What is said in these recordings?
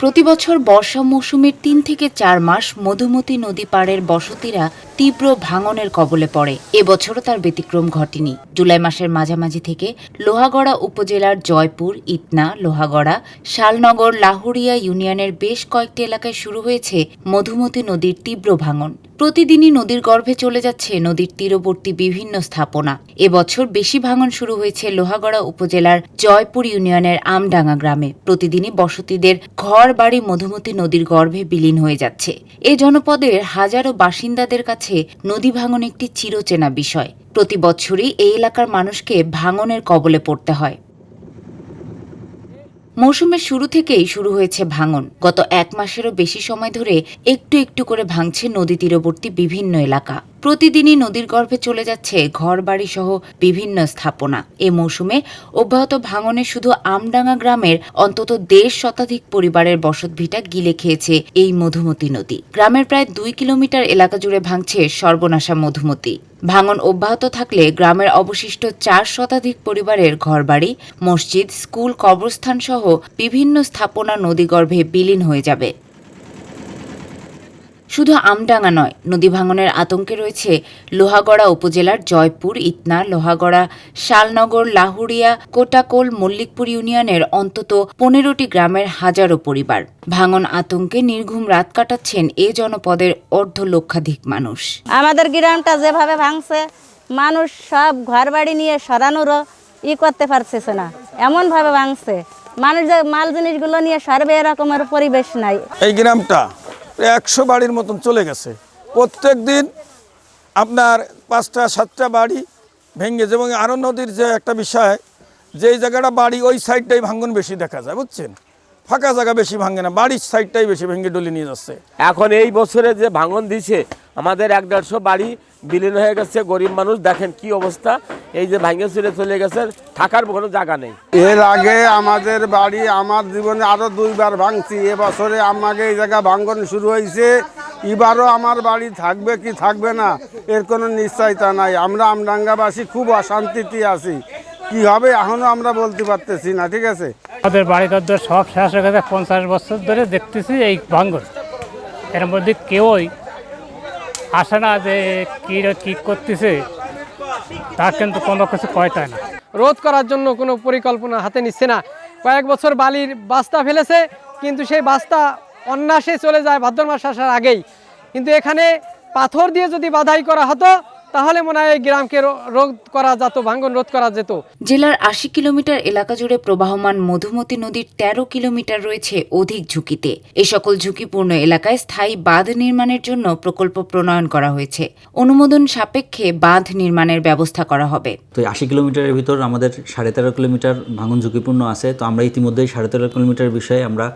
প্রতি বছর বর্ষা মৌসুমের তিন থেকে চার মাস মধুমতি নদী পাড়ের বসতিরা তীব্র ভাঙনের কবলে পড়ে। এবছরও তার ব্যতিক্রম ঘটেনি। জুলাই মাসের মাঝামাঝি থেকে লোহাগড়া উপজেলার জয়পুর ইতনা লোহাগড়া, শালনগর, লাহুরিয়া ইউনিয়নের বেশ কয়েকটি এলাকায় শুরু হয়েছে মধুমতি নদীর তীব্র ভাঙন। প্রতিদিনই নদীর গর্ভে চলে যাচ্ছে নদীর তীরবর্তী বিভিন্ন স্থাপনা। এবছর বেশি ভাঙন শুরু হয়েছে লোহাগড়া উপজেলার জয়পুর ইউনিয়নের আমডাঙ্গা গ্রামে। প্রতিদিনই বসতিদের ঘর, বাড়ি, মধুমতি নদীর গর্ভে বিলীন হয়ে যাচ্ছে। এ জনপদের হাজারো বাসিন্দাদের কাছে নদী ভাঙন একটি চিরচেনা বিষয়। প্রতি বছরই এই এলাকার মানুষকে ভাঙনের কবলে পড়তে হয়। মৌসুমের শুরু থেকেই শুরু হয়েছে ভাঙন। গত এক মাসেরও বেশি সময় ধরে একটু একটু করে ভাঙছে নদী তীরবর্তী বিভিন্ন এলাকা। প্রতিদিনই নদীর গর্ভে চলে যাচ্ছে ঘরবাড়ি সহ বিভিন্ন স্থাপনা। এ মৌসুমে অব্যাহত ভাঙনে শুধু আমডাঙ্গা গ্রামের অন্তত দেড় শতাধিক পরিবারের বসতভিটা গিলে খেয়েছে এই মধুমতি নদী। গ্রামের প্রায় দুই কিলোমিটার এলাকা জুড়ে ভাঙছে সর্বনাশা মধুমতি। ভাঙন অব্যাহত থাকলে গ্রামের অবশিষ্ট চার শতাধিক পরিবারের ঘরবাড়ি, মসজিদ, স্কুল, কবরস্থান সহ বিভিন্ন স্থাপনা নদীগর্ভে বিলীন হয়ে যাবে। শুধু আমডাঙ্গা নয় নদী ভাঙনের আতঙ্কে রয়েছে লোহাগড়া উপজেলার জয়পুর ইতনা লোহাগড়া শালনগর লাহুরিয়া কোটাকোল মল্লিকপুর ইউনিয়নের অন্তত পনেরোটি গ্রামের হাজারো পরিবার। ভাঙন আতঙ্কে নির্ঘুম রাত কাটাচ্ছেন এ জনপদের অর্ধ লক্ষাধিক মানুষ। আমাদের গ্রামটা যেভাবে ভাঙছে মানুষ সব ঘরবাড়ি নিয়ে সরানোরও ই করতে পারছে না। এমনভাবে ভাঙছে। মানুষ মাল জিনিসগুলো নিয়ে সরবে এরকমের পরিবেশ নাই। এই গ্রামটা একশো বাড়ির মতন চলে গেছে। প্রত্যেক দিন আপনার পাঁচটা, সাতটা বাড়ি ভেঙে এবং আরও নদীর যে একটা বিষয়, যেই জায়গাটা বাড়ি ওই সাইডটাই ভাঙ্গন বেশি দেখা যায়, বুঝছেন? ফাঁকা জায়গা বেশি ভাঙে না বাড়ির সাইডটাই বেশি ভেঙে ডলি নিয়ে যাচ্ছে। এখন এই বছরে যে ভাঙন দিছে আমাদের এক দেড়শো বাড়ি বিলীন হয়ে গেছে গরিব মানুষ দেখেন কি অবস্থা। এই যে ভাঙে চলে চলে গেছে থাকার কোনো জায়গা নেই। এর আগে আমাদের বাড়ি আমার জীবনে আরও দুইবার ভাঙছি এবছরে আমাকে এই জায়গা ভাঙ্গন শুরু হয়েছে। এবারও আমার বাড়ি থাকবে কি থাকবে না এর কোনো নিশ্চয়তা নাই। আমরা আমডাঙ্গাবাসী খুব অশান্তিতে আছি। কি হবে এখনও আমরা বলতে পারতেছি না ঠিক আছে? আমাদের বাড়িঘর দর, সব শেষ হয়ে গেছে, পঞ্চাশ বছর ধরে দেখতেছি এই ভাঙ্গন এর মধ্যে কেউই আসে না যে কী কী করতেছে তা কিন্তু কোনো কিছু কয়টা না। রোধ করার জন্য কোনো পরিকল্পনা হাতে নিচ্ছে না। কয়েক বছর বালির বাস্তা ফেলেছে, কিন্তু সেই বাস্তা অন্যাসে চলে যায় ভাদ্র মাস আসার আগেই। কিন্তু এখানে পাথর দিয়ে যদি বাধাই করা হতো তাহলে মনে হয় এই গ্রামকে রোধ করা যেত ভাঙ্গন রোধ করা যেত। জেলার আশি কিলোমিটার এলাকা জুড়ে প্রবাহমান মধুমতি নদীর ১৩ কিলোমিটার রয়েছে অধিক ঝুঁকিতে। এ সকল ঝুঁকিপূর্ণ এলাকায় স্থায়ী বাঁধ নির্মাণের জন্য প্রকল্প প্রণয়ন করা হয়েছে। অনুমোদন সাপেক্ষে বাঁধ নির্মাণের ব্যবস্থা করা হবে। তো আশি কিলোমিটারের ভিতর আমাদের সাড়ে তেরো কিলোমিটার ভাঙন ঝুঁকিপূর্ণ আছে। তো আমরা ইতিমধ্যেই সাড়ে তেরো কিলোমিটার বিষয়ে আমরা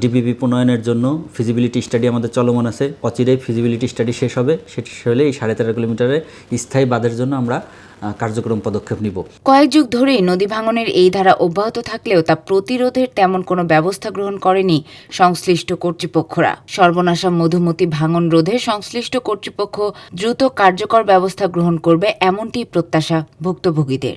ডিপিপি প্রণয়নের জন্য ফিজিবিলিটি স্টাডি আমাদের চলমান আছে। অচিরেই ফিজিবিলিটি স্টাডি শেষ হবে। সেটি হলে এই সাড়ে তেরো কিলোমিটারে স্থায়ী বাঁধের জন্য আমরা কার্যক্রম পদক্ষেপ নিব। কয়েক যুগ ধরেই নদী ভাঙনের এই ধারা অব্যাহত থাকলেও তা প্রতিরোধের তেমন কোনো ব্যবস্থা গ্রহণ করেনি সংশ্লিষ্ট কর্তৃপক্ষরা। সর্বনাশা মধুমতি ভাঙন রোধে সংশ্লিষ্ট কর্তৃপক্ষ দ্রুত কার্যকর ব্যবস্থা গ্রহণ করবে এমনটি প্রত্যাশা ভুক্তভোগীদের।